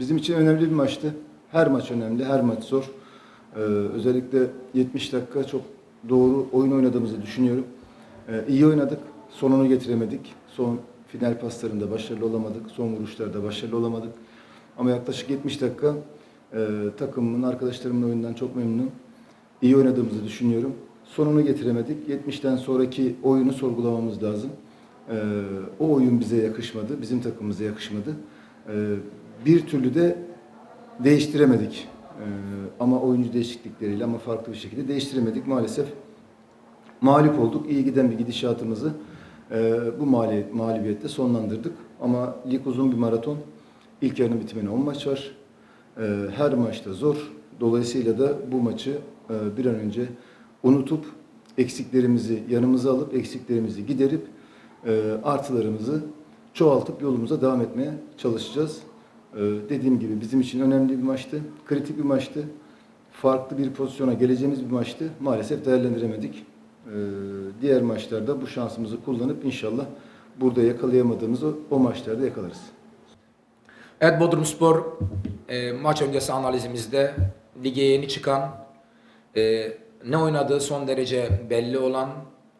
bizim için önemli bir maçtı. Her maç önemli, her maç zor. Ee, özellikle 70 dakika çok doğru oyun oynadığımızı düşünüyorum. Ee, iyi oynadık, sonunu getiremedik. Son final paslarında başarılı olamadık, son vuruşlarda başarılı olamadık. Ama yaklaşık 70 dakika e, takımımın, arkadaşlarımın oyundan çok memnunum. İyi oynadığımızı düşünüyorum. Sonunu getiremedik. 70'ten sonraki oyunu sorgulamamız lazım. Ee, o oyun bize yakışmadı, bizim takımımıza yakışmadı. Ee, bir türlü de değiştiremedik. Ee, ama oyuncu değişiklikleriyle ama farklı bir şekilde değiştiremedik maalesef. Mağlup olduk. İyi giden bir gidişatımızı e, bu mali, mağlubiyette sonlandırdık. Ama lig uzun bir maraton. İlk yarının bitimine 10 maç var. Ee, her maçta zor. Dolayısıyla da bu maçı e, bir an önce unutup eksiklerimizi yanımıza alıp eksiklerimizi giderip e, artılarımızı çoğaltıp yolumuza devam etmeye çalışacağız. E, dediğim gibi bizim için önemli bir maçtı, kritik bir maçtı. Farklı bir pozisyona geleceğimiz bir maçtı. Maalesef değerlendiremedik. E, diğer maçlarda bu şansımızı kullanıp inşallah burada yakalayamadığımız o, o maçlarda yakalarız. Evet Bodrumspor e, maç öncesi analizimizde lige yeni çıkan e, ne oynadığı son derece belli olan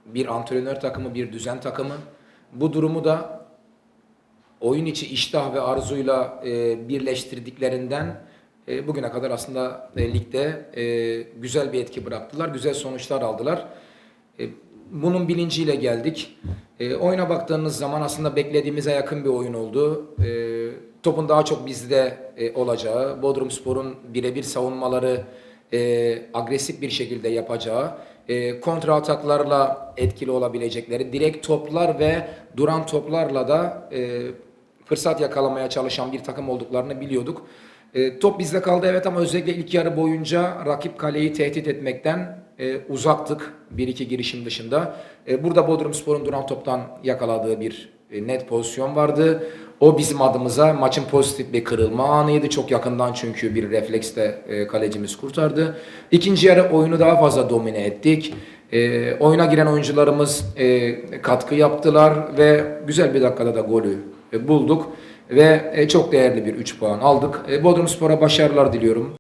bir antrenör takımı, bir düzen takımı. Bu durumu da oyun içi iştah ve arzuyla e, birleştirdiklerinden e, bugüne kadar aslında e, ligde e, güzel bir etki bıraktılar, güzel sonuçlar aldılar. E, bunun bilinciyle geldik. E, oyuna baktığınız zaman aslında beklediğimize yakın bir oyun oldu. E, topun daha çok bizde e, olacağı, Bodrumspor'un birebir savunmaları e, agresif bir şekilde yapacağı, e, kontra ataklarla etkili olabilecekleri, direkt toplar ve duran toplarla da e, fırsat yakalamaya çalışan bir takım olduklarını biliyorduk. E, top bizde kaldı evet ama özellikle ilk yarı boyunca rakip kaleyi tehdit etmekten e, uzaktık bir iki girişim dışında. E, burada Bodrumspor'un duran toptan yakaladığı bir e, net pozisyon vardı. O bizim adımıza maçın pozitif bir kırılma anıydı. Çok yakından çünkü bir refleksle e, kalecimiz kurtardı. İkinci yarı oyunu daha fazla domine ettik. E, oyuna giren oyuncularımız e, katkı yaptılar ve güzel bir dakikada da golü e, bulduk. Ve e, çok değerli bir 3 puan aldık. E, Bodrumspor'a başarılar diliyorum.